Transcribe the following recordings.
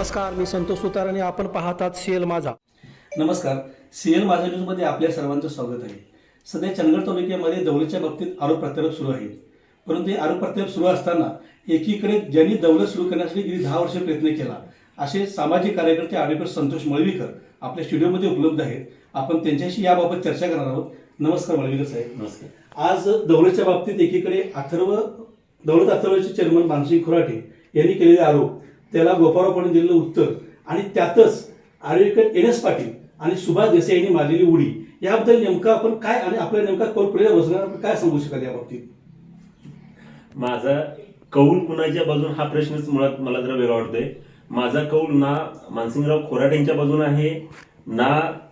नमस्कार मी संतोष सुतार आणि आपण पाहतात सीएल माझा. नमस्कार सीएल माझा न्यूजमध्ये आपल्या सर्वांचं स्वागत आहे. सध्या चंदगड तालुक्यामध्ये दौलतच्या बाबतीत आरोप प्रत्यारोप सुरू आहेत. परंतु हे आरोप प्रत्यारोप सुरू असताना एकीकडे ज्यांनी दौलत सुरू करण्यासाठी गेली दहा वर्ष प्रयत्न केला असे सामाजिक कार्यकर्ते ॲडव्होकेट संतोष मळवीकर आपल्या स्टुडिओमध्ये उपलब्ध आहेत. आपण त्यांच्याशी याबाबत चर्चा करणार आहोत. नमस्कार मळवीकर साहेब. नमस्कार. आज दौलतच्या बाबतीत एकीकडे अथर्व दौलत अथर्वचे चेअरमन मानसिंग खुराटे यांनी केलेले आरोप त्याला गोपाराव पाटील दिलेलं उत्तर. आणि त्यातच आर्यकर एन एस पाटील आणि सुभाष देसाई यांनी मारलेली उडी. याबद्दल नेमकं आपण काय आणि आपल्या नेमका कौल पुढे बसणार आपण काय सांगू शकाल या बाबतीत? माझा कौल कुणाच्या बाजून हा प्रश्नच मुळात मला जरा वेगळा वाटतोय. माझा कौल ना मानसिंगराव खोराट यांच्या बाजून आहे ना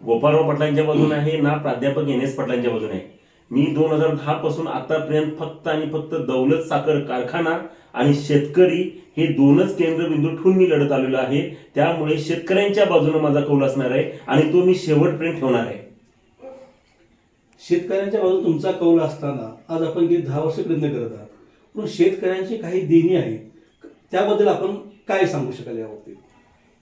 गोपाळराव पाटलांच्या बाजून आहे ना प्राध्यापक एन एस पाटलांच्या बाजून आहे. मी दोन हजार दहा पासून आतापर्यंत फक्त आणि फक्त दौलत साखर कारखाना आणि शेतकरी हे दोनच केंद्रबिंदू ठेवून मी लढत आलेलो आहे. त्यामुळे शेतकऱ्यांच्या बाजूने माझा कौल असणार आहे आणि तो मी शेवटपर्यंत ठेवणार आहे. शेतकऱ्यांच्या बाजून तुमचा कौल असताना आज आपण गेली दहा वर्ष प्रयत्न करत आहात. पण शेतकऱ्यांची काही देणी आहेत. त्याबद्दल आपण काय सांगू शकाल या बाबतीत?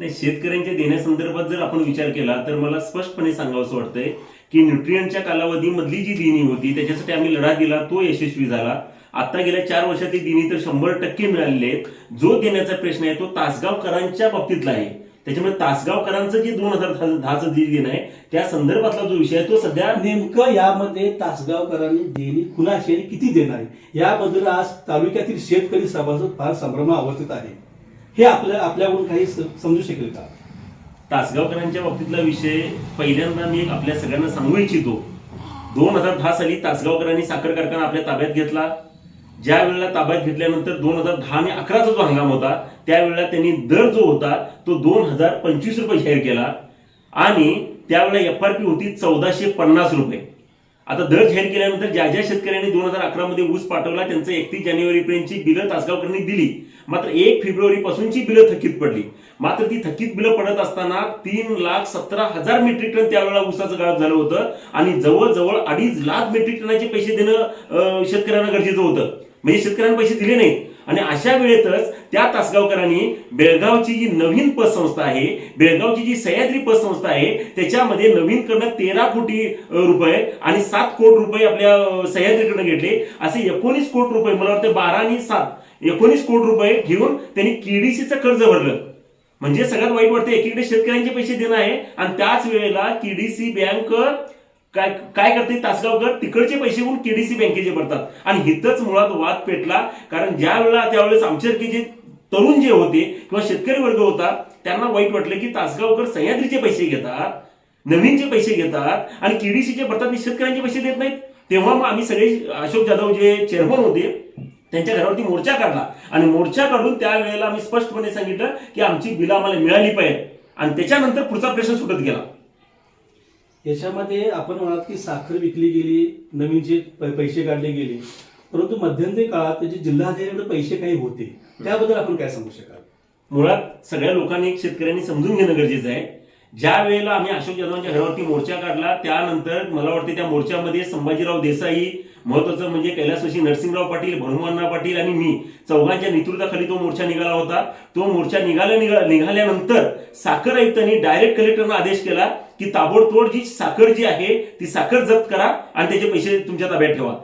नाही शेतकऱ्यांच्या देण्यासंदर्भात जर आपण विचार केला तर मला स्पष्टपणे सांगावंसं वाटतंय की न्यूट्रियनच्या कालावधीमधली जी देणी होती त्याच्यासाठी आम्ही लढा दिला तो यशस्वी झाला. आता गेल्या चार वर्षात ती देणी तर शंभर टक्के मिळालेली आहेत. जो देण्याचा प्रश्न आहे तो तासगावकरांच्या बाबतीतला आहे. त्याच्यामुळे तासगावकरांचं जे दोन हजार दहाचं जे देणं आहे त्या संदर्भातला जो विषय आहे तो सध्या नेमकं यामध्ये तासगावकरांनी देणी आणि किती देणार आहे? याबद्दल आज तालुक्यातील शेतकरी सभासद फार संभ्रमा अवस्थेत आहे. हे आपल्या आपल्याकडून काही समजू शकेल का? तासगावकरांच्या बाबतीतला विषय पहिल्यांदा मी आपल्या सगळ्यांना सांगू इच्छितो. दोन हजार दहा साली तासगावकरांनी साखर कारखाना आपल्या ताब्यात घेतला. ज्या वेळेला ताब्यात घेतल्यानंतर दोन हजार दहा आणि अकराचा जो हंगाम होता त्यावेळेला त्यांनी दर जो होता तो दोन हजार पंचवीस रुपये जाहीर केला. आणि त्यावेळेला एफ आर पी होती चौदाशे पन्नास रुपये. आता दर जाहीर केल्यानंतर ज्या ज्या शेतकऱ्यांनी दोन हजार अकरा मध्ये ऊस पाठवला त्यांचं एकतीस जानेवारीपर्यंतची बिलं तासगावकरांनी दिली. मात्र एक फेब्रुवारी पासूनची बिलं थकीत पडली. मात्र ती थकीत बिलं पडत असताना तीन लाख सतरा हजार मेट्रिक टन त्यावेळेला ऊसाचं गाळप झालं होतं आणि जवळजवळ अडीच लाख मेट्रिक टनाचे पैसे देणं शेतकऱ्यांना गरजेचं होतं. म्हणजे शेतकऱ्यांना पैसे दिले नाहीत. आणि अशा वेळेतच त्या तासगावकरांनी बेळगावची जी नवीन पतसंस्था आहे बेळगावची जी सह्याद्री पतसंस्था आहे त्याच्यामध्ये नवीन कडनं तेरा कोटी रुपये आणि सात कोटी रुपये आपल्या सह्याद्रीकडनं घेतले. असे एकोणीस कोटी रुपये मला वाटतं बारा आणि सात एकोणीस कोटी रुपये घेऊन त्यांनी केडीसीचं कर्ज भरलं. म्हणजे सगळ्यात वाईट वाटतं एकीकडे शेतकऱ्यांचे पैसे देणं आहे आणि त्याच वेळेला केडीसी बँक काय काय करते? तासगावकर तिकडचे पैसे घेऊन केडीसी बँकेचे भरतात. आणि हिथंच मुळात वाद पेटला. कारण ज्या वेळेला त्यावेळेस आमच्यासारखे जे तरुण जे होते किंवा शेतकरी वर्ग होता त्यांना वाईट वाटलं की तासगावकर सह्याद्रीचे पैसे घेतात नवीनचे पैसे घेतात आणि केडीसीचे भरतात. आणि शेतकऱ्यांचे पैसे देत नाहीत. तेव्हा मग आम्ही सगळे अशोक जाधव जे चेअरमन होते त्यांच्या घरावरती मोर्चा काढला. आणि मोर्चा काढून त्यावेळेला आम्ही स्पष्टपणे सांगितलं की आमची बिलं आम्हाला मिळाली पाहिजे आणि त्याच्यानंतर पुढचा प्रश्न सुटत गेला. याच्यामध्ये आपण म्हणाल की साखर विकली गेली नवीनचे जे पैसे काढले गेले परंतु मध्यंतरी काळात त्याचे जिल्हाधिकाऱ्यांकडे पैसे काही होते त्याबद्दल आपण काय सांगू शकाल? मुळात सगळ्या लोकांनी शेतकऱ्यांनी समजून घेणं गरजेचं आहे. ज्या वेळेला आम्ही अशोक जाधवांच्या घरावरती मोर्चा काढला त्यानंतर मला वाटते त्या मोर्चामध्ये संभाजीराव देसाई महत्वाचं म्हणजे कैलासवासी नरसिंहराव पाटील भनुमानराव पाटील आणि मी चौघांच्या नेतृत्वाखाली तो मोर्चा निघाला होता. तो मोर्चा निघाल्या निघाल्यानंतर साखर आयुक्तांनी डायरेक्ट कलेक्टरना आदेश केला की ताबडतोड जी साखर जी आहे ती साखर जप्त करा आणि त्याचे पैसे तुमच्या ताब्यात ठेवा.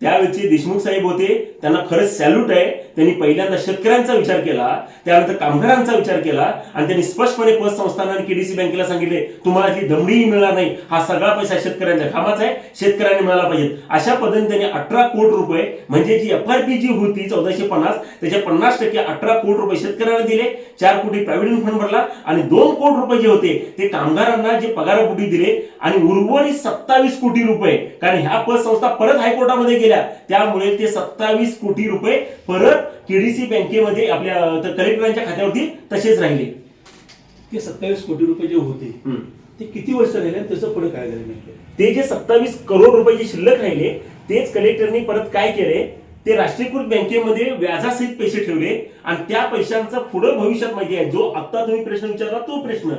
त्यावेळचे देशमुख साहेब होते त्यांना खरंच सॅल्यूट आहे. त्यांनी पहिल्यांदा शेतकऱ्यांचा विचार केला त्यानंतर कामगारांचा विचार केला आणि त्यांनी स्पष्टपणे पतसंस्थान आणि केडीसी बँकेला सांगितले तुम्हाला ती दमडीही मिळणार नाही. हा सगळा पैसा शेतकऱ्यांच्या कामाचा आहे. शेतकऱ्यांनी मिळाला पाहिजे अशा पद्धतीने त्यांनी अठरा कोटी रुपये म्हणजे जी एफ आर पी जी होती चौदाशे पन्नास त्याच्या पन्नास टक्के अठरा कोटी रुपये शेतकऱ्यांना दिले. चार कोटी प्रॉव्हिडंट फंड भरला आणि दोन कोटी रुपये जे होते ते कामगारांना जे पगारापोटी दिले आणि उर्वरित सत्तावीस कोटी रुपये. कारण ह्या पतसंस्था परत हायकोर्टामध्ये गेल्या त्यामुळे ते सत्तावीस कोटी रुपये परत केडीसी बँकेमध्ये आपल्या कलेक्टरांच्या खात्यावरती तसेच राहिले. ते सत्तावीस कोटी रुपये जे होते. ते किती वर्ष राहिले त्याचं पुढे काय झालं ते जे सत्तावीस करोड रुपये जे शिल्लक राहिले तेच कलेक्टरनी परत काय केले? ते राष्ट्रीयकृत बँकेमध्ये व्याजासहित पैसे ठेवले आणि त्या पैशांचा पुढं भविष्यात माहिती आहे. जो आता तुम्ही प्रश्न विचारला तो प्रश्न.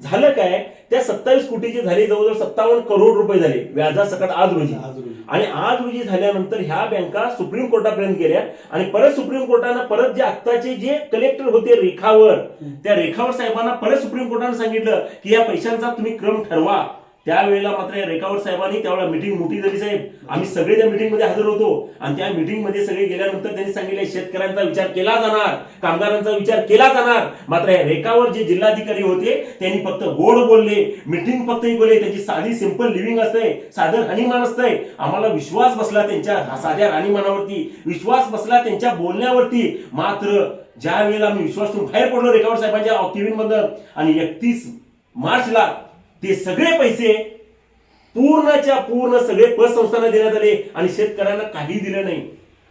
झालं काय? त्या सत्तावीस कोटीचे झाले जवळजवळ सत्तावन्न करोड रुपये झाले व्याजासकट आज रोजी. आज रोजी. आणि आज रोजी झाल्यानंतर ह्या बँका सुप्रीम कोर्टापर्यंत गेल्या आणि परत सुप्रीम कोर्टानं परत जे आत्ताचे जे कलेक्टर होते रेखावर त्या रेखावर साहेबांना परत सुप्रीम कोर्टानं सांगितलं की या पैशांचा तुम्ही क्रम ठरवा. त्यावेळेला मात्र या रेखावर साहेबांनी त्यावेळेला मिटिंग मोठी झाली साहेब. आम्ही सगळे त्या मिटिंगमध्ये हजर होतो. आणि त्या मिटिंगमध्ये सगळे गेल्यानंतर त्यांनी सांगितले शेतकऱ्यांचा विचार केला जाणार कामगारांचा विचार केला जाणार. मात्र या रेखावर जे जिल्हाधिकारी होते त्यांनी फक्त गोड बोलले मिटिंग फक्त बोलले. त्यांची साधी सिंपल लिव्हिंग असते साधं राणीमान असतंय आम्हाला विश्वास बसला त्यांच्या साध्या राणीमानावरती विश्वास बसला त्यांच्या बोलण्यावरती. मात्र ज्या वेळेला आम्ही विश्वास ठेवून बाहेर पडलो रेखावर साहेबांच्या केबिन आणि एकतीस मार्चला ते सगळे पैसे पूर्णच्या पूर्ण सगळे पतसंस्थांना देण्यात आले आणि शेतकऱ्यांना काही दिलं नाही.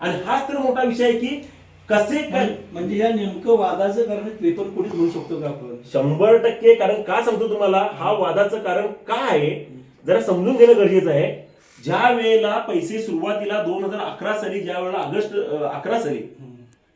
आणि हाच तर मोठा विषय आहे की कसे काय म्हणजे या नेमकं वादाचं कारण त्रेपन्न कोटीच म्हणू शकतो का आपण? शंभर टक्के कारण का सांगतो तुम्हाला? हा वादाचं कारण काय आहे? जरा समजून घेणं गरजेचं आहे. ज्या वेळेला पैसे सुरुवातीला दोन हजार अकरा साली ज्या वेळेला ऑगस्ट अकरा साली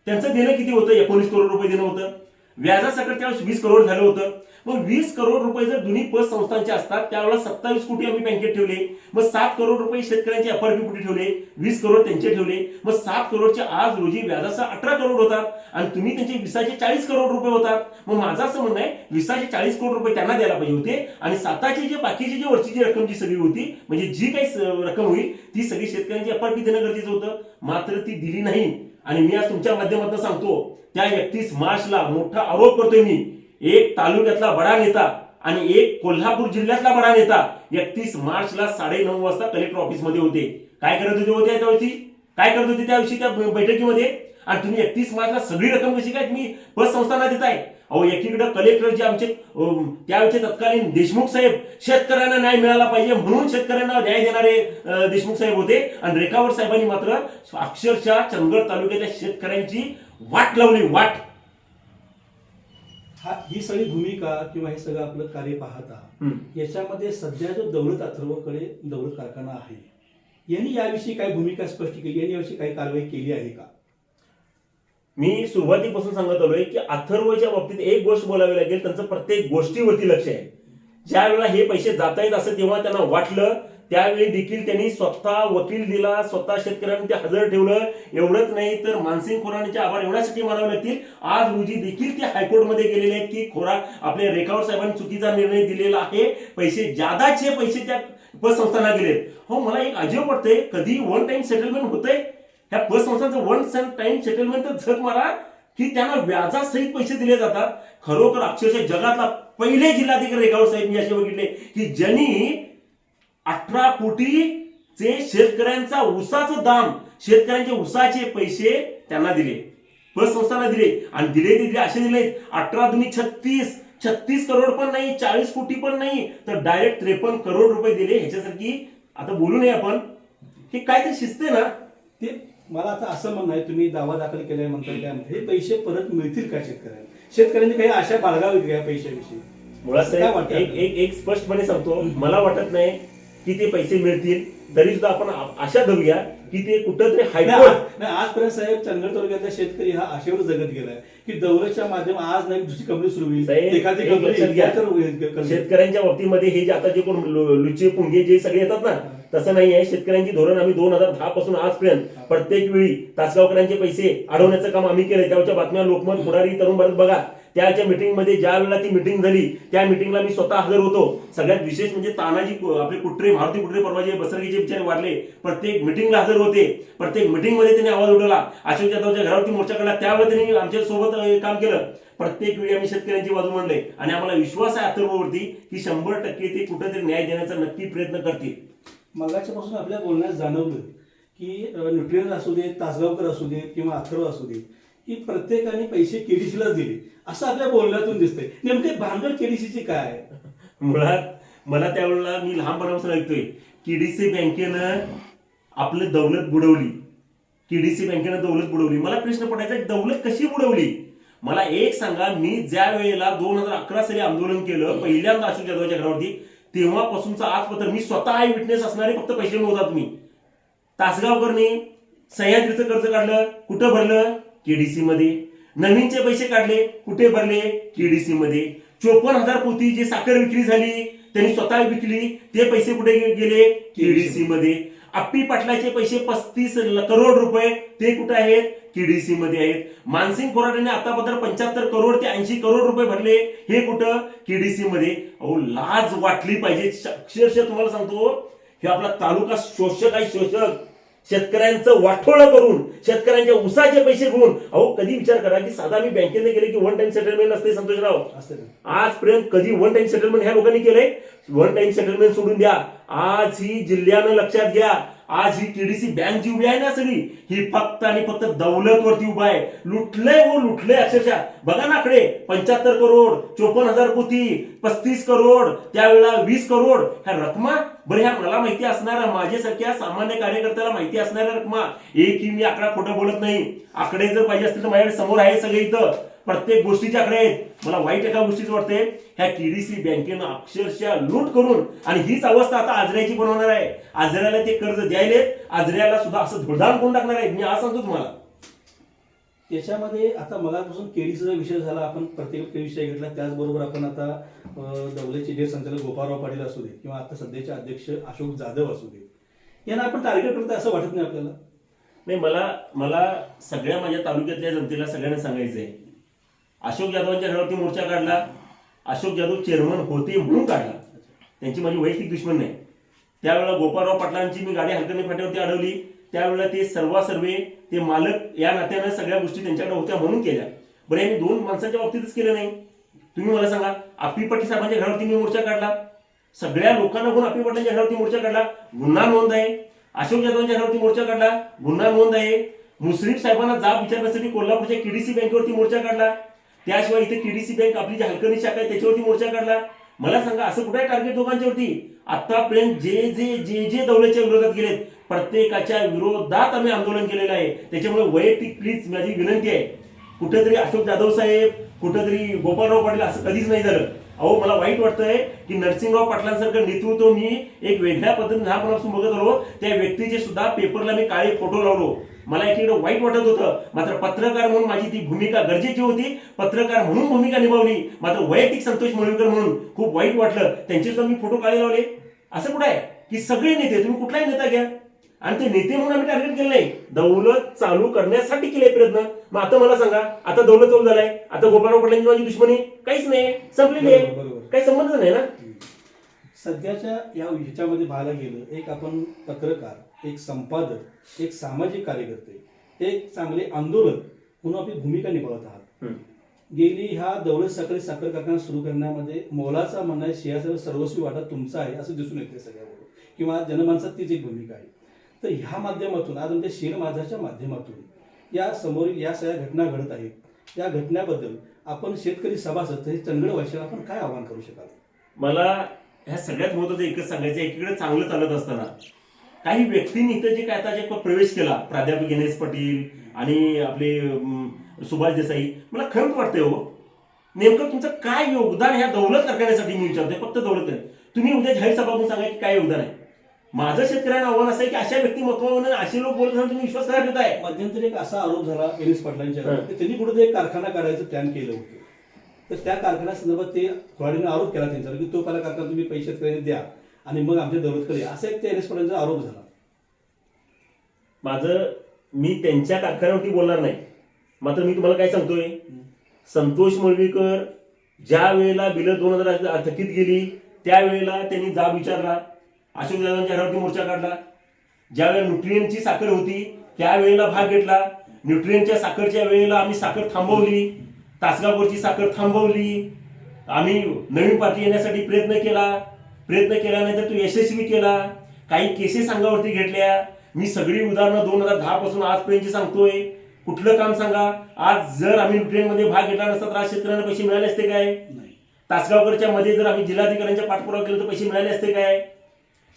त्यांचं देणं किती होतं? एकोणीस करोड रुपये देणं होतं. व्याजासकट त्यावेळेस वीस करोड झालं होतं. मग वीस करोड रुपये जर दोन्ही पत संस्थांचे असतात त्यावेळेला सत्तावीस कोटी आम्ही बँकेत ठेवले. मग सात करोड रुपये शेतकऱ्यांचे एफआरपी कुठे ठेवले वीस करोड त्यांचे ठेवले. मग सात करोडचे आज रोजी व्याजाचा अठरा करोड होतात आणि तुम्ही त्यांचे विसाचे चाळीस करोड रुपये होतात. मग माझं असं म्हणणं आहे विसाचे चाळीस करोड रुपये त्यांना द्यायला पाहिजे होते आणि साताची जे बाकीची जी वरची जी रक्कम जी सगळी होती म्हणजे जी काही रक्कम होईल ती सगळी शेतकऱ्यांची एफआरपी देणं गरजेचं होतं. मात्र ती दिली नाही. आणि मी आज तुमच्या माध्यमातून सांगतो त्या एकतीस मार्चला मोठा आरोप करतोय मी. एक तालुक्यातला बडा नेता आणि एक कोल्हापूर जिल्ह्यातला बडा नेता. एकतीस मार्चला साडे नऊ वाजता कलेक्टर ऑफिसमध्ये होते. काय करत होते होते त्यावेळी काय करत होते त्याविषयी त्या बैठकीमध्ये? आणि तुम्ही एकतीस मार्चला सगळी रक्कम कशी काय तुम्ही बस संस्थांना देताय? अहो एकीकडे कलेक्टर जे आमचे अम, त्यावेळेचे तत्कालीन देशमुख साहेब शेतकऱ्यांना न्याय मिळाला पाहिजे म्हणून शेतकऱ्यांना न्याय देणारे देशमुख साहेब होते. आणि रेखावर साहेबांनी मात्र अक्षरशः चंदगड तालुक्याच्या शेतकऱ्यांची वाट लावली वाट. हा ही सगळी भूमिका किंवा हे सगळं आपलं कार्य पाहता. याच्यामध्ये सध्या जो दौलत अथर्वकडे दौलत कारखाना आहे यांनी याविषयी काय भूमिका स्पष्ट केली यांनी याविषयी काही कारवाई केली आहे का मी सुरुवातीपासून सांगत आलोय की अथर्वच्या बाबतीत एक गोष्ट बोलावी लागेल त्यांचं प्रत्येक गोष्टीवरती लक्ष आहे ज्या वेळेला हे पैसे जात आहेत असं तेव्हा त्यांना वाटलं त्यावेळी देखील त्यांनी स्वतः वकील दिला स्वतः शेतकऱ्यांनी ते हजर ठेवलं. एवढंच नाही तर मानसिंग खोरांचे आभार एवढ्यासाठी मानावे लागतील. आज रोजी देखील ते हायकोर्टमध्ये गेलेले आहेत की खोरा आपल्या रेखावर साहेबांनी चुकीचा निर्णय दिलेला आहे. पैसे जादाचे पैसे त्या पतसंस्थांना गेलेत. हो मला एक अजीब वाटतंय कधी वन टाइम सेटलमेंट होतंय? ह्या पतसंस्थांचं वन टाइम सेटलमेंट तर झक मारा की त्यांना व्याजासहित पैसे दिले जातात. खरोखर अक्षरशः जगातला पहिले जिल्हाधिकारी रेखावर साहेब मी असे बघितले की ज्यांनी अठरा कोटीचे शेतकऱ्यांचा उसाचं दाम शेतकऱ्यांचे उसाचे पैसे त्यांना दिले. पतसंस्थांना दिले आणि दिले दिले असे दिले. अठरा दुनी छत्तीस छत्तीस करोड पण नाही चाळीस कोटी पण नाही तर डायरेक्ट त्रेपन्न करोड रुपये दिले ह्याच्यासारखी आता बोलू नये आपण. हे काय ते शिस्त ना? ते मला आता असं म्हणणं आहे तुम्ही दावा दाखल केलाय म्हणतात काय हे पैसे परत मिळतील का शेतकऱ्यांना? शेतकऱ्यांनी काही आशा बाळगावी का पैशाविषयी? मुळात एक एक स्पष्टपणे सांगतो. मला वाटत नाही की ते पैसे मिळतील. तरी सुद्धा आपण आशा धरूया की ते कुठंतरी नाही, हायकोर्ट आज- पर्यंत आजपर्यंत साहेब चंदगड तालुक्यातला शेतकरी हा आशेवर जगत गेलाय. की दौलतच्या माध्यम आज नाही दुसरी कंपनी सुरू होईल. एखादी कंपनी. शेतकऱ्यांच्या बाबतीमध्ये हे जे आता जे कोण लुचे पुंगे जे सगळे येतात ना तसं नाही आहे. शेतकऱ्यांची धोरण आम्ही दोन हजार दहा पासून आजपर्यंत प्रत्येक वेळी तासगावकरांचे पैसे अडवण्याचं काम आम्ही केलं त्याच्या बातम्या लोकमत पुढारी तरुण भारत बघा. त्याच्या मिटिंगमध्ये ज्या वेळेला ती मिटिंग झाली त्या मिटिंगला मी स्वतः हजर होतो. सगळ्यात विशेष म्हणजे तानाजी आपले कुत्रे मारुती कुत्रे परवा जे बसरगीचे बिचारे वारले प्रत्येक मिटिंगला हजर होते. प्रत्येक मिटिंगमध्ये त्यांनी आवाज उठवला. अशोक जाधवच्या घरावरती मोर्चा काढला. त्यावेळेला त्यांनी आमच्यासोबत अं, काम केलं. प्रत्येक वेळी आम्ही शेतकऱ्यांची बाजू मांडले. आणि आम्हाला विश्वास आहे अथर्ववरती की शंभर टक्के ते कुठेतरी न्याय देण्याचा नक्की प्रयत्न करतील. मगाच्या पासून आपल्या बोलण्यात जाणवलं की न्यूट्रियन असू देत तासगावकर असू देत किंवा अथर्व असू देत की प्रत्येकाने पैसे केडीसीलाच दिले. असं आपल्या बोलण्यातून दिसतंय. नेमके भांडवल केडीसीचे काय मुळात मला त्यावेळेला मी लहानपणापासून ऐकतोय केडीसी बँकेनं आपलं दौलत बुडवली. केडीसी बँकेनं दौलत बुडवली. मला प्रश्न पडायचा दौलत कशी बुडवली? मला एक सांगा मी ज्या वेळेला दोन हजार अकरा साली आंदोलन केलं पहिल्यांदा अशोक जाधवच्या घरावरती तेव्हापासूनचा आजपत्र मी स्वतः आय विटनेस असणारे फक्त पैसे नव्हता तुम्ही तासगावकरने सह्याद्रीचं कर्ज काढलं कुठं भरलं? केडीसी मध्ये. नवीनचे पैसे काढले कुठे भरले? केडीसी मध्ये. चोपन्न हजार पोती जी साखर विक्री झाली त्यांनी स्वतः विकली ते पैसे कुठे गेले? केडीसी मध्ये. आप्पी पाटलाचे पैसे पस्तीस करोड रुपये. ते कुठे आहेत? केडीसी मध्ये आहेत. मानसिंग खोराटेने आतापर्यंत पंच्याहत्तर करोड ते ऐंशी करोड रुपये भरले. हे कुठं? केडीसी मध्ये. अहो लाज वाटली पाहिजे. अक्षरशः तुम्हाला सांगतो हे आपला तालुका शोषक आहे शोषक. शेतकऱ्यांचं वाठोळं करून शेतकऱ्यांच्या उसाचे पैसे घेऊन अहो कधी विचार करा की साधा मी बँकेने गेले की वन टाइम सेटलमेंट असते संतोषराव. आजपर्यंत कधी वन टाइम सेटलमेंट ह्या लोकांनी केलंय वन टाइम सेटलमेंट सोडून द्या. आज ही जिल्ह्यानं लक्षात घ्या. आज ही केडीसी बँक जी उभी आहे ना सगळी ही फक्त आणि फक्त दौलतवरती उभा आहे. लुटलंय व लुटलंय अक्षरशः. बघा ना आकडे पंच्याहत्तर करोड चोपन्न हजार कोटी पस्तीस करोड त्यावेळेला वीस करोड. ह्या रकमा बरं ह्या मला माहिती असणाऱ्या माझ्यासारख्या सामान्य कार्यकर्त्याला माहिती असणाऱ्या रकमा. एकही मी आकडा खोटं बोलत नाही. आकडे जर पाहिजे असतील तर माझ्याकडे समोर आहे सगळे इथं. प्रत्येक गोष्टीचे आकडे आहेत. मला वाईट एका गोष्टीच वाटते. ह्या केडीसी बँकेनं अक्षरशः लूट करून आणि हीच अवस्था आता आजऱ्याची बनवणार आहे. आजऱ्याला ते कर्ज द्यायले आजऱ्याला सुद्धा असं धुळधाण करून टाकणार आहे मी आज सांगतो तुम्हाला. त्याच्यामध्ये आता मगापासून केळीचा जो विषय झाला आपण प्रत्येक केळी विषय घेतला त्याचबरोबर आपण आता दौलेचे जे संचालक गोपाळराव पाटील असू दे किंवा आता सध्याचे अध्यक्ष अशोक जाधव असू दे यांना आपण टार्गेट करतो असं वाटत नाही आपल्याला. नाही मला मला सगळ्या माझ्या तालुक्यातल्या जनतेला सगळ्यांना सांगायचं आहे अशोक जाधवांच्या घरावरती मोर्चा काढला अशोक जाधव चेअरमन होते म्हणून काढला. त्यांची माझी वैयक्तिक दुश्मन नाही. त्यावेळेला गोपाळराव पाटलांची मी गाडी हलकर्णी फाट्यावरती अडवली त्यावेळेला ते सर्वासर्वे ते मालक या नात्यानं सगळ्या गोष्टी त्यांच्याकडे होत्या म्हणून केल्या. बरं यांनी दोन माणसांच्या बाबतीतच केलं नाही. तुम्ही मला सांगा आपी पाटील साहेबांच्या घरावरती मी मोर्चा काढला? सगळ्या लोकांना घेऊन आपी पाटलांच्या घरावरती मोर्चा काढला? गुन्हा नोंद आहे. अशोक जाधवांच्या घरावरती मोर्चा काढला? गुन्हा नोंद आहे. मुश्रीफ साहेबांना जाब विचारण्यासाठी कोल्हापूरच्या केडीसी बँकेवरती मोर्चा काढला. त्याशिवाय इथे केडीसी बँक आपली जी हलकर्णी शाखा आहे त्याच्यावरती मोर्चा काढला. मला सांगा असं कुठे आहे टार्गेट दोघांच्यावरती? आतापर्यंत जे जे जे जे दौल्याच्या विरोधात गेलेत प्रत्येकाच्या विरोधात आम्ही आंदोलन केलेलं आहे. त्याच्यामुळे वैयक्तिक प्लीज माझी विनंती आहे. कुठेतरी अशोक जाधव साहेब कुठेतरी गोपाळराव पाटील असं कधीच नाही झालं. अहो मला वाईट वाटतंय की नरसिंहराव पाटलांसारखं नेतृत्व मी एक वेगळ्या पद्धतीने लहानपणापासून बघत आलो. त्या व्यक्तीचे सुद्धा पेपरला मी काळे फोटो लावलो. मला एकीकडे वाईट वाटत होतं. मात्र पत्रकार म्हणून माझी ती भूमिका गरजेची होती. पत्रकार म्हणून भूमिका निभावली. मात्र वैयक्तिक संतोष मुळीकर म्हणून खूप वाईट वाटलं. त्यांचे सुद्धा मी फोटो काढे लावले. असं कुठं आहे? की सगळे नेते तुम्ही कुठलाही नेता घ्या. आणि ते नेते म्हणून आम्ही टार्गेट केलं नाही दौलत चालू करण्यासाठी केले प्रयत्न. मग आता मला सांगा आता दौलत चालू झालाय. आता गोपाळराव पाटलांची माझी दुश्मनी. काहीच नाही. संपलेली आहे. काही संबंध नाही ना? सध्याच्या या ह्याच्यामध्ये पाहायला गेलं एक आपण पत्रकार एक संपादक एक सामाजिक कार्यकर्ते एक चांगले आंदोलक म्हणून आपली भूमिका निभावत आहात. गेली ह्या दौलत साखळी साखर कारखाना सुरू करण्यामध्ये मोलाचा म्हणणं आहे सियासर सर्वस्वी वाटा तुमचा आहे असं दिसून येते सगळ्याबरोबर किंवा जनमानसात तीच एक भूमिका आहे. तर ह्या माध्यमातून आज आमच्या शेर माझाच्या माध्यमातून या समोरील या सगळ्या घटना घडत आहेत. या घटनेबद्दल आपण शेतकरी सभासद हे चंगड वैश्याला आपण काय आवाहन करू शकाल? मला ह्या सगळ्यात महत्वाचं एकच सांगायचं एकीकडे चांगलं चालत असताना काही व्यक्तींनी इथं जे काय आता जे प्रवेश केला प्राध्यापक गणेश पाटील आणि आपले सुभाष देसाई मला खरंच वाटतंय हो नेमकं तुमचं काय योगदान ह्या दौलत कारखान्यासाठी मी विचारतोय फक्त दौलत आहे. तुम्ही उद्या जाहीर सभा म्हणून सांगा की काय योगदान आहे. माझं शेतकऱ्यांना आव्हान असं आहे की अशा व्यक्तिमत्वावर असे लोक बोलत असताना तुम्ही विश्वास करा देताय मध्यंतरी एक असा आरोप झाला पाटलांच्यावर हं. की त्यांनी कुठे एक कारखाना काढायचं प्लॅन केलं होतं. तर त्या कारखान्या संदर्भात ते थोड्याने आरोप केला त्यांच्यावर की तो पहिला कारखाना तुम्ही पैसे शेतकऱ्यांनी द्या. आणि मग आमच्या दौलतकडे या. असा एक त्या रेस्टॉरंटचा आरोप झाला. माझं मी त्यांच्या कारखान्यावरती बोलणार नाही. मात्र मी तुम्हाला काय सांगतोय? संतोष मळवीकर ज्या वेळेला बिलं दोन हजार थकीत गेली त्यावेळेला त्यांनी जाब विचारला. अशोक जाधवांच्या घरावरती मोर्चा काढला. ज्यावेळेला न्यूट्रियनची साखर होती त्यावेळेला भाग घेतला. न्यूट्रियनच्या साखरच्या वेळेला आम्ही साखर थांबवली. तासगाववरची साखर थांबवली. आम्ही नवीन पार्टी येण्यासाठी प्रयत्न केला. प्रयत्न केल्यानंतर तो यशस्वी केला. काही केसेस अंगावरती घेतल्या. मी सगळी उदाहरणं दोन हजार दहा पासून आजपर्यंतची सांगतोय. कुठलं काम सांगा? आज जर आम्ही न्यूट्रियनमध्ये भाग घेतला नसता तर आज शेतकऱ्यांना पैसे मिळाले असते काय? नाही. तासगावकरच्या मध्ये जर आम्ही जिल्हाधिकाऱ्यांच्या पाठपुरावा केला तर पैसे मिळाले असते काय?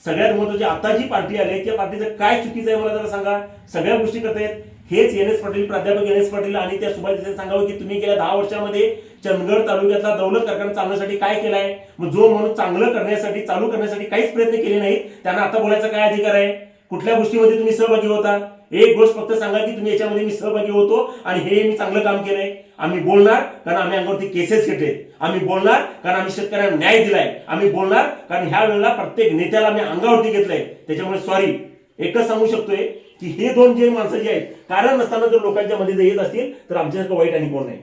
सगळ्यात महत्वाची आता जी पार्टी आली त्या पार्टीचं काय चुकीचं आहे मला जरा सांगा. सगळ्या गोष्टी करतायत. हेच एन एस पाटील प्राध्यापक एन एस पाटील आणि त्या सुभाष सांगावं की तुम्ही गेल्या दहा वर्षामध्ये चंदगड तालुक्यातला दौलत कारखाना चालण्यासाठी काय केलाय? मग जो माणूस चांगलं करण्यासाठी चालू करण्यासाठी काहीच प्रयत्न केले नाहीत त्यांना आता बोलायचा काय अधिकार आहे? कुठल्या गोष्टीमध्ये तुम्ही सहभागी होता? एक गोष्ट फक्त सांगा की तुम्ही याच्यामध्ये मी सहभागी होतो आणि हे मी चांगलं काम केलंय. आम्ही बोलणार कारण आम्ही अंगावरती केसेस घेतले आम्ही बोलणार कारण आम्ही शेतकऱ्यांना न्याय दिलाय. आम्ही बोलणार कारण ह्या वेळेला प्रत्येक नेत्याला आम्ही अंगावरती घेतलंय. त्याच्यामुळे सॉरी एकच सांगू शकतोय की हे दोन जे माणसं जे आहेत कारण नसताना जर लोकांच्या मध्ये जर येत असतील तर आमच्यासारखं वाईट आणि कोण नाही.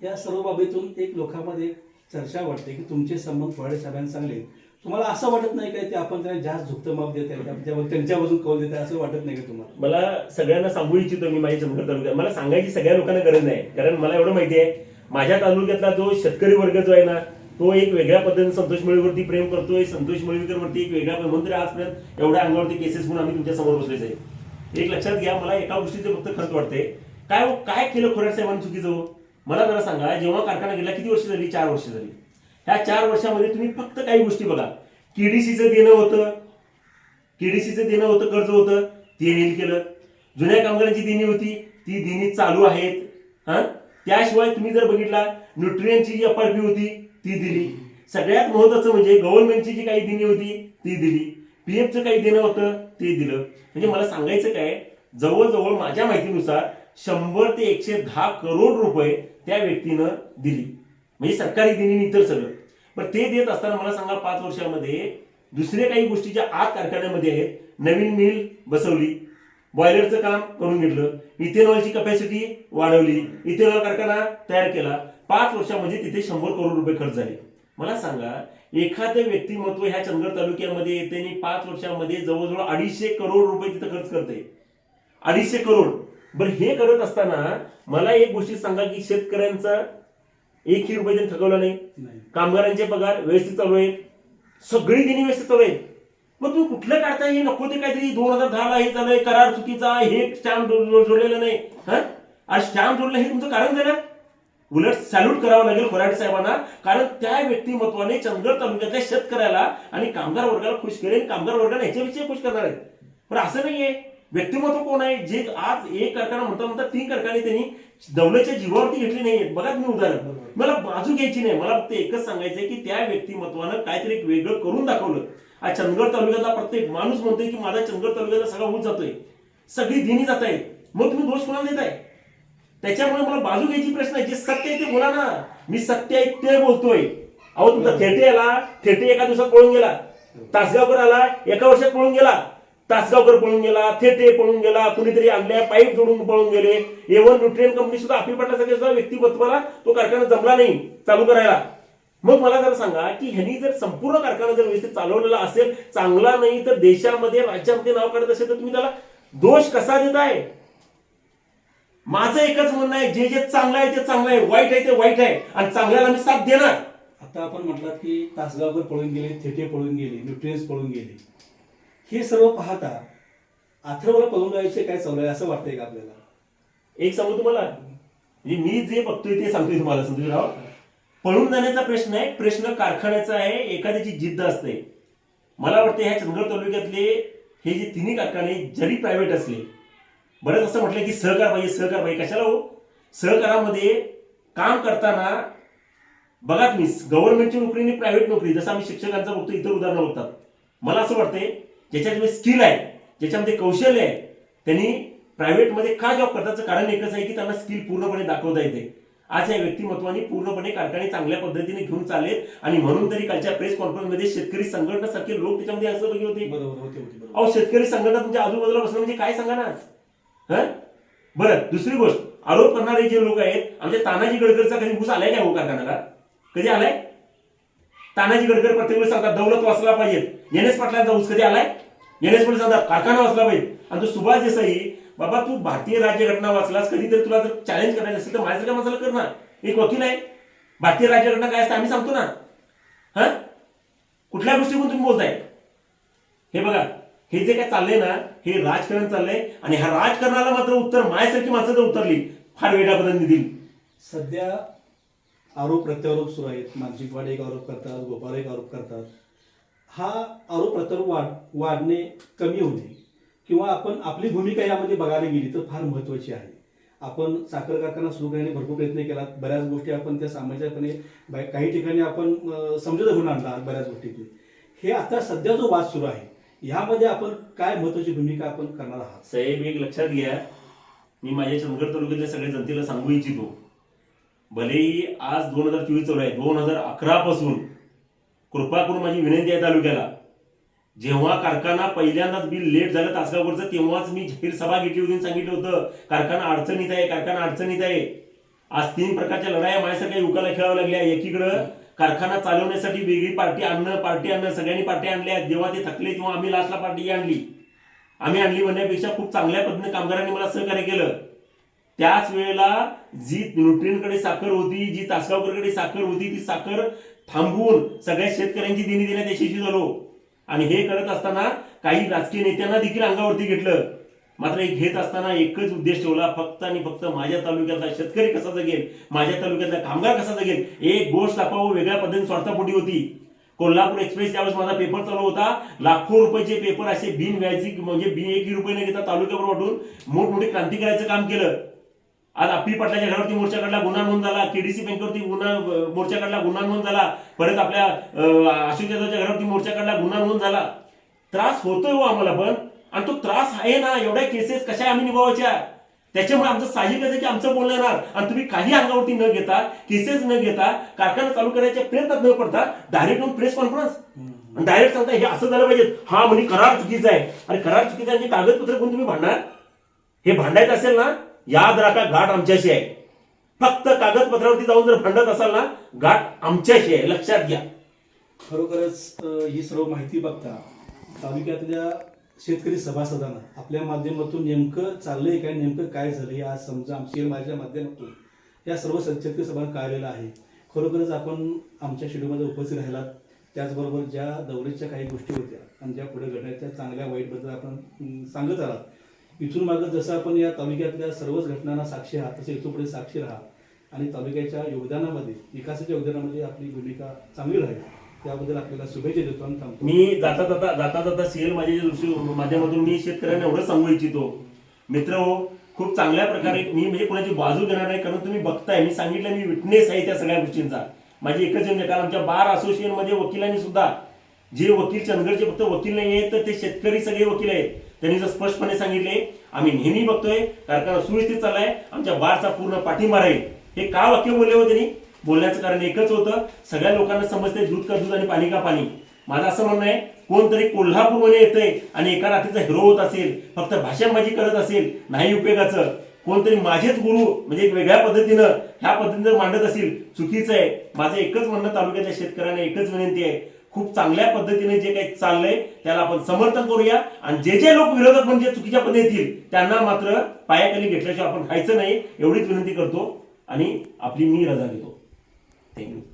या सर्व बाबीतून एक लोकांमध्ये चर्चा वाटते की तुमचे संबंध फळे साहेबांना चांगले. तुम्हाला असं वाटत नाही काय ते आपण त्यांना जास्त झुकतं माप देत आहे त्यांच्या- त्यांच्या बाजून कौल देत आहे असं वाटत नाही का तुम्हाला? मला सगळ्यांना सांगू इच्छितो मी माझ्या चंदगड तालुक्यात. मला सांगायची सगळ्या लोकांना गरज नाही कारण मला एवढं माहिती आहे माझ्या तालुक्यातला जो शेतकरी वर्ग जो आहे ना तो एक वेगळ्या पद्धतीने संतोष मळवीवरती प्रेम करतोय संतोष मळवीकरवरती एक वेगळ्या म्हणून तरी आजपर्यंत एवढ्या अंगावरती केसेस म्हणून आम्ही तुमच्यासमोर बसलेच आहे एक लक्षात घ्या मला एका गोष्टीचं फक्त खर्च वाटते काय हो, काय केलं खोराट साहेबांनी चुकीचं हो? मला जरा सांगा जेव्हा कारखाना गेला किती वर्ष झाली? चार वर्ष झाली. ह्या चार वर्षामध्ये तुम्ही फक्त काही गोष्टी बघा. केडीसीचं देणं होतं. केडीसीचं देणं होतं कर्ज होतं. ते नील केलं. जुन्या कामगारांची देणी होती. ती देणी चालू आहेत. हा? त्याशिवाय तुम्ही जर बघितला न्यूट्रियनची जी एफआरपी होती ती दिली. सगळ्यात महत्वाचं म्हणजे गव्हर्नमेंटची जी काही देणी होती ती दिली. पीएफचं काही देणं होतं. ते दिलं. म्हणजे मला सांगायचं काय जवळजवळ माझ्या माहितीनुसार शंभर ते एकशे दहा करोड रुपये त्या व्यक्तीनं दिली. म्हणजे सरकारी दिनी इतर सगळं. पण ते देत असताना मला सांगा पाच वर्षामध्ये दुसऱ्या काही गोष्टी ज्या आत कारखान्यामध्ये आहेत नवीन मिल बसवली बॉयलरचं काम करून घेतलं इथेनॉलची कपॅसिटी वाढवली इथेनॉल कारखाना तयार केला. पाच वर्षामध्ये तिथे शंभर करोड रुपये खर्च झाले. मला सांगा एखादं व्यक्तिमत्व ह्या चंदगड तालुक्यामध्ये येते आणि पाच वर्षामध्ये जवळजवळ अडीचशे करोड रुपये तिथं खर्च करते अडीचशे करोड. बरं हे करत असताना मला एक गोष्टी सांगा की शेतकऱ्यांचा एकही रुपये त्यांनी थकवला नाही. कामगारांचे पगार व्यवस्थित चालू आहेत. सगळी दिनी व्यवस्थित चालू आहेत. मग तुम्ही कुठलं काढताय? हे नको ते काहीतरी दोन हजार दहा ला हे झालंय करार चुकीचा हे स्टॅम्प जोडलेलं नाही. हा? आज स्टॅम्प जोडलं हे तुमचं कारण झालं? उलट सॅल्यूट करावं लागेल खोराडे साहेबांना. कारण त्या व्यक्तिमत्वाने चंदगड तालुक्यातल्या शेतकऱ्याला आणि कामगार वर्गाला खुश करेल कामगार वर्गाने ह्याच्याविषयी खुश करणार आहेत. पण असं नाहीये. व्यक्तिमत्व कोण आहे? जे आज एक कारखाना म्हणता म्हणता तीन कारखाने त्यांनी दौलतच्या जीवावरती घेतली नाहीये बघा मी उदाहरण. मला बाजू घ्यायची नाही. मला फक्त एकच सांगायचंय की त्या व्यक्तिमत्वानं काहीतरी वेगळं करून दाखवलं. आज चंदगड तालुक्यातला प्रत्येक माणूस म्हणतोय की माझा चंदगड तालुक्याचा सगळा होऊन जातोय. सगळी दिनी जात आहे मग तुम्ही दोष कोणाला देताय? त्याच्यामुळे मला बाजू घ्यायची प्रश्न आहे. जे सत्य आहे ते बोला ना. मी सत्य आहे ते बोलतोय. अहो तुमचा थेटे आला थेटे एका दिवसात पळून गेला. तासगावकर आला एका वर्षात पळून गेला. तासगावकर पळून गेला थेटे पळून गेला कुणीतरी आणल्या पाईप जोडून पळून गेले. एवन न्यूट्रियन कंपनी सुद्धा आपली पटल्यासारख्या सुद्धा व्यक्तिमत्वाला तो कारखाना जमला नाही चालू करायला. मग मला जर सांगा की ह्यांनी जर संपूर्ण कारखाना जर व्यवस्थित चालवलेला असेल चांगला नाही तर देशामध्ये राज्यामध्ये नाव काढत असेल तर तुम्ही त्याला दोष कसा देताय? माझं एकच म्हणणं आहे जे जे चांगलं आहे ते चांगलं आहे वाईट आहे ते वाईट आहे आणि चांगल्याला मी साथ देणार. आता आपण म्हटलात की तासगावकर पळून गेले थेटे पळून गेले न्यूट्रियन्स पळून गेले. हे सर्व पाहता अथर्वला पळून जायचे काय चालू आहे असं वाटतंय का आपल्याला? एक सांगू तुम्हाला? म्हणजे मी जे बघतोय ते सांगतोय तुम्हाला संतोषराव. पळून जाण्याचा प्रश्न आहे प्रश्न कारखान्याचा आहे एखाद्याची जिद्द असते. मला वाटतं ह्या चंदगड तालुक्यातले हे जे तिन्ही कारखाने जरी प्रायव्हेट असले बरंच असं म्हटलं की सहकार पाहिजे सहकार पाहिजे. कशाला हो? सहकारामध्ये काम करताना बघा तुम्ही गव्हर्नमेंटची नोकरी आणि प्रायव्हेट नोकरी जसं आम्ही शिक्षकांचा बघतो इतर उदाहरणं बघतात. मला असं वाटतंय ज्याच्यामध्ये स्किल आहे ज्याच्यामध्ये कौशल्य आहे त्यांनी प्रायव्हेटमध्ये का जॉब करताचं कारण एकच आहे की त्यांना स्किल पूर्णपणे दाखवता येते. आज या व्यक्तिमत्वाने पूर्णपणे कारखाने चांगल्या पद्धतीने घेऊन चाललेत आणि म्हणून तरी कालच्या प्रेस कॉन्फरन्समध्ये शेतकरी संघटनासारखे लोक त्याच्यामध्ये असं बघे होते. अहो शेतकरी संघटना तुमच्या आजूबाजूला बसणं म्हणजे काय सांगा ना हं? बरं दुसरी गोष्ट. आरोप करणारे जे लोक आहेत आमच्या तानाजी गडकरचा कधी ऊस आलाय का हो कारखान्याला? कधी आलाय? तानाजी गडकर प्रत्येक वेळेस सांगतात दौलत वाचला पाहिजे. एन एस पाटलांचा ऊस कधी आलाय? एन एस पाटील सांगतात कारखाना वाचला पाहिजे. आणि तो सुभाष देसाई बाबा तू भारतीय राज्यघटना वाचलास कधीतरी तुला जर चॅलेंज करायचं असेल तर माझ्यासारख्या माणसाला कर ना एक वकील आहे. भारतीय राज्यघटना काय असते आम्ही सांगतो ना. हा? कुठल्या गोष्टीतून तुम्ही बोलताय? हे बघा हे जे काय चाललंय ना हे राजकारण चाललंय आणि ह्या राजकारणाला मात्र उत्तर मायासारखी माणसं जर उतरली फार वेगळ्या पद्धतीने सध्या आरोप प्रत्यारोप सुरू आहेत. मानसिक वाड एक आरोप करतात गोपाळ एक आरोप करतात. हा आरोप प्रत्यारोप वाढ वाढणे कमी होणे किंवा आपण आपली भूमिका यामध्ये बघायला गेली तर फार महत्त्वाची आहे. आपण साखर कारखाना सुरू करण्याने भरपूर प्रयत्न केला बऱ्याच गोष्टी आपण त्या सामाजिकपणे काही ठिकाणी आपण अं, समजूत आणला बऱ्याच गोष्टीतून हे आता सध्या जो वाद सुरू आहे ह्यामध्ये आपण काय महत्त्वाची भूमिका आपण करणार आहात? साहेब एक लक्षात घ्या. मी माझ्या चंदगड तालुक्यातल्या सगळ्या जनतेला सांगू इच्छितो. भलेही आज दोन हजार चोवीस चालू आहे दोन हजार अकरा पासून कृपा करून माझी विनंती आहे तालुक्याला. जेव्हा कारखाना पहिल्यांदाच बिल लेट झालं तासगावरचं तेव्हाच मी जाहीर सभा घेतली होती सांगितलं होतं कारखाना अडचणीत आहे कारखाना अडचणीत आहे. आज तीन प्रकारच्या लढाया माझ्यासारख्या युवकाला खेळावं लागल्या. एकीकडं कारखाना चालवण्यासाठी वेगळी पार्टी आणणं पार्टी आणणं सगळ्यांनी पार्टी आणल्या जेव्हा ते थकले तेव्हा आम्ही लास्टला पार्टी आणली. आम्ही आणली म्हणण्यापेक्षा खूप चांगल्या पद्धतीने कामगारांनी मला सहकार्य केलं. त्याच वेळेला जी न्यूट्रियनकडे साखर होती जी तासगावकरकडे साखर होती ती साखर थांबवून सगळ्या शेतकऱ्यांची देणी देण्यात यशस्वी झालो. आणि हे करत असताना काही राजकीय नेत्यांना देखील अंगावरती घेतलं. मात्र हे घेत असताना एकच उद्देश ठेवला फक्त आणि फक्त माझ्या तालुक्यातला शेतकरी कसा जगेल माझ्या तालुक्यातला कामगार कसा जगेल एक गोष्ट आपण वेगळ्या पद्धतीने स्वार्थापोटी होती. कोल्हापूर एक्सप्रेस त्यावेळेस माझा पेपर चालू होता. लाखो रुपयाचे पेपर असे बिन व्याजी म्हणजे बिन एक रुपये न घेता तालुक्यावर वाटून मोठमोठी क्रांती करायचं काम केलं. आज अप्पी पाटलाच्या घरावरती मोर्चा काढला गुन्हा नोंद झाला. केडीसी बँकेवरती गुन्हा मोर्चा काढला गुन्हा नोंद झाला. परत आपल्या अशोक यादवच्या घरावरती मोर्चा काढला गुन्हा नोंद झाला. त्रास होतोय हो आम्हाला पण. आणि तो त्रास आहे ना एवढ्या केसेस कशा आम्ही निभावायच्या? त्याच्यामुळे आमचं साहजिकच आहे की आमचं बोलणं येणार. आणि तुम्ही काही अंगावरती न घेता केसेस न घेता कारखाना चालू करायच्या प्रयत्नात न पडता डायरेक्ट येऊन प्रेस कॉन्फरन्स आणि डायरेक्ट सांगता हे असं झालं पाहिजे. हा म्हणजे करार चुकीचा आहे. आणि करार चुकीचा आहे आणि कागदपत्र कोण तुम्ही भांडणार? हे भांडायचं असेल ना याद राखा गाठ आमच्याशी आहे. फक्त कागदपत्रावरती जाऊन जर भांडत असाल ना गाठ आमच्याशी आहे. लक्षात घ्या. खरोखरच ही सर्व माहिती बघता तालुक्यातल्या शेतकरी सभासदांना. आपल्या माध्यमातून नेमकं चाललंय काय नेमकं काय झालं या आज समजा आमची माझ्या माध्यमातून या सर्व शेतकरी सभा कळलेलं आहे खरोखरच आपण आमच्या शेड्यूलमध्ये उपस्थित राहिलात. त्याचबरोबर ज्या दौऱ्याच्या काही गोष्टी होत्या आणि ज्या पुढे घडल्या त्या चांगल्या वाईटबद्दल आपण सांगत आलात. इथून मागं जसं आपण या तालुक्यातल्या सर्वच घटनांना साक्षी आहात तसे इथून पुढे साक्षी राहा. आणि तालुक्याच्या योगदानामध्ये विकासाच्या योगदानामध्ये आपली भूमिका चांगली राहील. त्याबद्दल आपल्याला शुभेच्छा देतो आणि थांबतो. मी जाता जाता जाता जाता सीएल माझ्या दृष्टी माध्यमातून मी शेतकऱ्यांना एवढं सांगू इच्छितो. मित्र हो खूप चांगल्या प्रकारे मी म्हणजे कोणाची बाजू देणार नाही कारण तुम्ही बघताय मी सांगितलं मी विटनेस आहे त्या सगळ्या गोष्टींचा. माझी एकच योजना कारण आमच्या बार असोसिएशनमध्ये वकिलांनी सुद्धा जे वकील चंदगडचे फक्त वकील नाही आहेत तर ते शेतकरी सगळे वकील आहेत. त्यांनी जर स्पष्टपणे सांगितले आम्ही नेहमी बघतोय कारखाना सुव्यवस्थित चाललाय आमच्या बारचा पूर्ण पाठिंबा राहील. हे का वाक्य बोलले हो त्यांनी? बोलण्याचं कारण एकच होतं सगळ्या लोकांना समजते दूध का दूध आणि पाणी का पाणी. माझं असं म्हणणं आहे कोणतरी कोल्हापूरमध्ये येतंय आणि एका रात्रीचा हिरो होत असेल फक्त भाषणबाजी करत असेल नाही उपयोगाचं. कोणतरी माझेच गुरु म्हणजे एक वेगळ्या पद्धतीनं ह्या पद्धतीनं जर मांडत असेल चुकीचं आहे. माझं एकच म्हणणं तालुक्याच्या शेतकऱ्यांना एकच विनंती आहे. खूप चांगल्या पद्धतीने जे काही चाललंय त्याला आपण समर्थन करूया. आणि जे जे लोक विरोधक म्हणजे चुकीच्या पद्धती येतील त्यांना मात्र पायाखाली घेतल्याशिवाय आपण खायचं नाही एवढीच विनंती करतो. आणि आपली मी रजा घेतो thing.